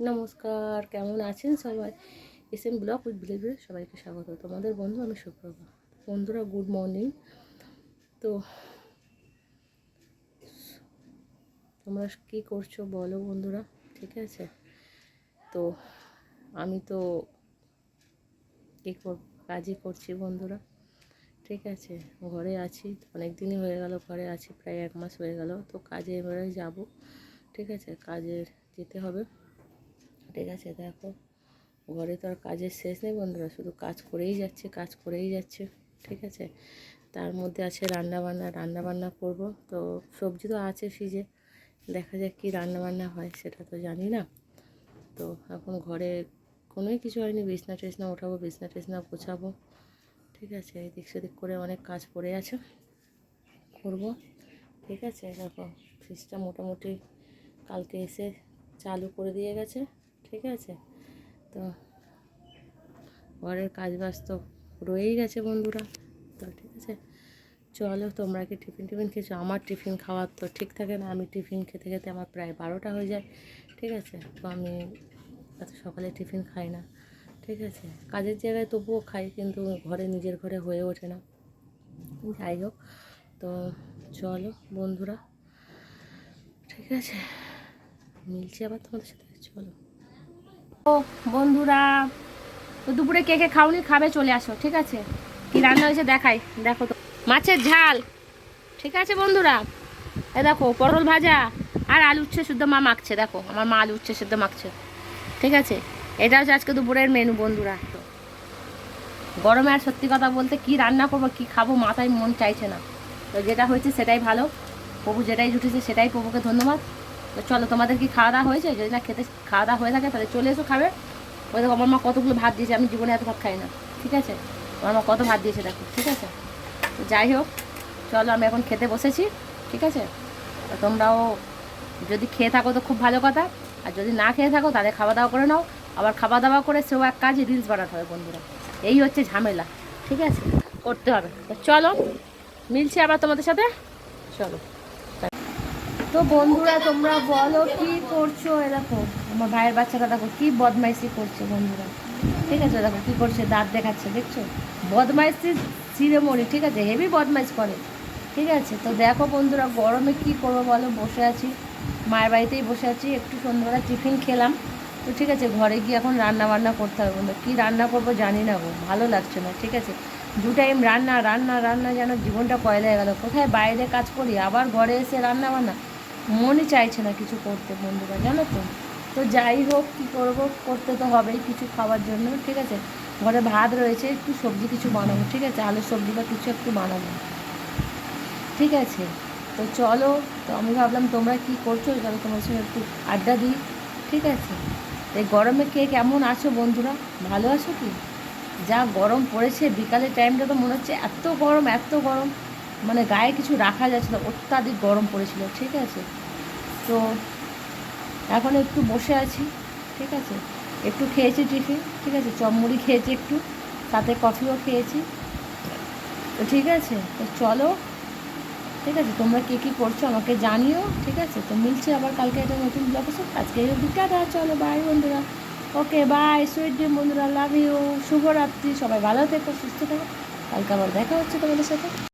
নমস্কার, কেমন আছেন সবাই? এস এম ব্লক উইথ ভিলেজে সবাইকে স্বাগত। তোমাদের বন্ধু আমি সুপ্রভা। বন্ধুরা, গুড মর্নিং। তো, তোমরা কী করছ বলো বন্ধুরা, ঠিক আছে? তো, আমি তো কী কাজই করছি বন্ধুরা, ঠিক আছে? ঘরে আছি, অনেক দিনই হয়ে গেল ঘরে আছি, প্রায় এক মাস হয়ে গেল। তো কাজে এবারে যাব, ঠিক আছে? কাজের যেতে হবে। ঠিক আছে দেখো। ঘরে তো আর কাজের শেষ নেই বন্ধুরা, শুধু কাজ করেই যাচ্ছে, কাজ করেই যাচ্ছে, ঠিক আছে? তার মধ্যে আছে রান্না বান্না রান্না বান্না করব। তো সবজি তো আছে ফ্রিজে, দেখা যাক কী রান্না বান্না হয়, সেটা তো জানি না। তো এখন ঘরে কোনোই কিছু হয়নি, বিছনা টিছনা ওঠাবো, বিছনা টিছনা গোছাবো, ঠিক আছে? এদিক সেদিক করে অনেক কাজ পড়ে আছে, করব, ঠিক আছে? দেখো, ফ্রিজটা মোটামুটি কালকে এসে চালু করে দিয়ে গেছে। ঠিক আছে? তো ঘরের কাজ বাজ তো রয়েই গেছে বন্ধুরা। তো ঠিক আছে? চলো, তোমরা কি টিফিন টিফিন খেয়েছো? আমার টিফিন খাওয়ার তো ঠিক থাকে না। আমি টিফিন খেতে খেতে আমার প্রায় বারোটা হয়ে যায়। ঠিক আছে? তো আমি এত সকালে টিফিন খাই না। ঠিক আছে? কাজের জায়গায় তবুও খাই, কিন্তু ঘরে নিজের ঘরে হয়ে ওঠে না। যাই হোক, তো চলো বন্ধুরা। ঠিক আছে? মিলছি আবার তোমাদের সাথে। চলো। ও বন্ধুরা, তো দুপুরে কে কে খাওনি খাবে চলে আসো, ঠিক আছে? কি রান্না হয়েছে দেখাই, দেখো তো। মাছের ঝাল, ঠিক আছে বন্ধুরা? এ দেখো, পটল ভাজা আর আলু উচ্ছে শুদ্ধ মা মাখছে, দেখো, আমার মা আলু উচ্ছে শুদ্ধ মাখছে, ঠিক আছে? এটা হচ্ছে আজকে দুপুরের মেনু বন্ধুরা। গরমে আর সত্যি কথা বলতে কি রান্না করব, কি খাব মাথায় মন চাইছে না। তো যেটা হয়েছে সেটাই ভালো, প্রভু যেটাই জুটেছে সেটাই প্রভুকে ধন্যবাদ। তো চলো, তোমাদের কি খাওয়া দাওয়া হয়েছে? যদি না খেতে খাওয়া দাওয়া হয়ে থাকে, তাহলে চলে এসো খাবে। ওই দেখো, আমার মা কতগুলো ভাত দিয়েছে, আমি জীবনে এত ভাত খাই না, ঠিক আছে? আমার মা কত ভাত দিয়েছে দেখো, ঠিক আছে? তো যাই হোক, চলো, আমি এখন খেতে বসেছি, ঠিক আছে? তোমরাও যদি খেয়ে থাকো তো খুব ভালো কথা, আর যদি না খেয়ে থাকো তাহলে খাওয়া দাওয়া করে নাও। আবার খাওয়া দাওয়া করে সেও এক কাজে রিলস বানাতে হবে, বন্ধুরা। এই হচ্ছে ঝামেলা, ঠিক আছে? করতে হবে। তো চলো, মিলছি আবার তোমাদের সাথে। চলো। তো বন্ধুরা, তোমরা বলো কি করছ এ দেখো আমার ভাইয়ের বাচ্চাটা দেখো কি বদমাইশি করছে বন্ধুরা। ঠিক আছে, দেখো কি করছে, দাঁত দেখাচ্ছে, দেখছ? বদমাইশি শিরোমণি ঠিক আছে? হেভি বদমাইশ করে। ঠিক আছে, তো দেখো বন্ধুরা, গরমে কি করব বলো? বসে আছি। মায়ের বাড়িতেই বসে আছি। একটু সন্ধ্যাবেলা টিফিন খেলাম। তো ঠিক আছে, ঘরে গিয়ে এখন রান্না বান্না করতে হবে বন্ধু কী রান্না করব জানি না গো, ভালো লাগছে না, ঠিক আছে? দু টাইম রান্না রান্না রান্না যেন জীবনটা কয়লা হয়ে গেল। কোথায় বাইরে কাজ করি? আবার ঘরে এসে রান্না বান্না মনই চাইছে না কিছু করতে বন্ধুরা, জানো তো? তো যাই হোক, কী করব? করতে তো হবেই কিছু খাওয়ার জন্য, ঠিক আছে? ঘরে ভাত রয়েছে, একটু সবজি কিছু বানাবো, ঠিক আছে? আলুর সবজি বা কিছু একটু বানাবো, ঠিক আছে? তো চলো, তো আমি ভাবলাম তোমরা কি করছ? তাহলে তোমার সঙ্গে একটু আড্ডা দিই, ঠিক আছে? এই গরমে কে কেমন আছো বন্ধুরা? ভালো আছো কি? যা গরম পড়েছে, বিকালের টাইমটা তো মনে হচ্ছে এত গরম এত গরম। মানে গায়ে কিছু রাখা যাচ্ছিল অত্যাধিক গরম পড়েছিল, ঠিক আছে? তো এখন একটু বসে আছি, ঠিক আছে? একটু খেয়েছি টিফিন, ঠিক আছে? চমমুড়ি খেয়েছি একটু, সাথে কফিও খেয়েছি। তো ঠিক আছে? তো চলো, ঠিক আছে? তোমরা কে কী করছ আমাকে জানিও, ঠিক আছে? তো মিলছে আবার কালকে একটা নতুন ব্লগ আছে আজকে এই টাটা, চলো বাই বন্ধুরা। ওকে বাই সুইট ডিম বন্ধুরা লাভ ইউ শুভরাত্রি, সবাই ভালো থেকো, সুস্থ থেকো। কালকে আবার দেখা হচ্ছে তোমাদের সাথে।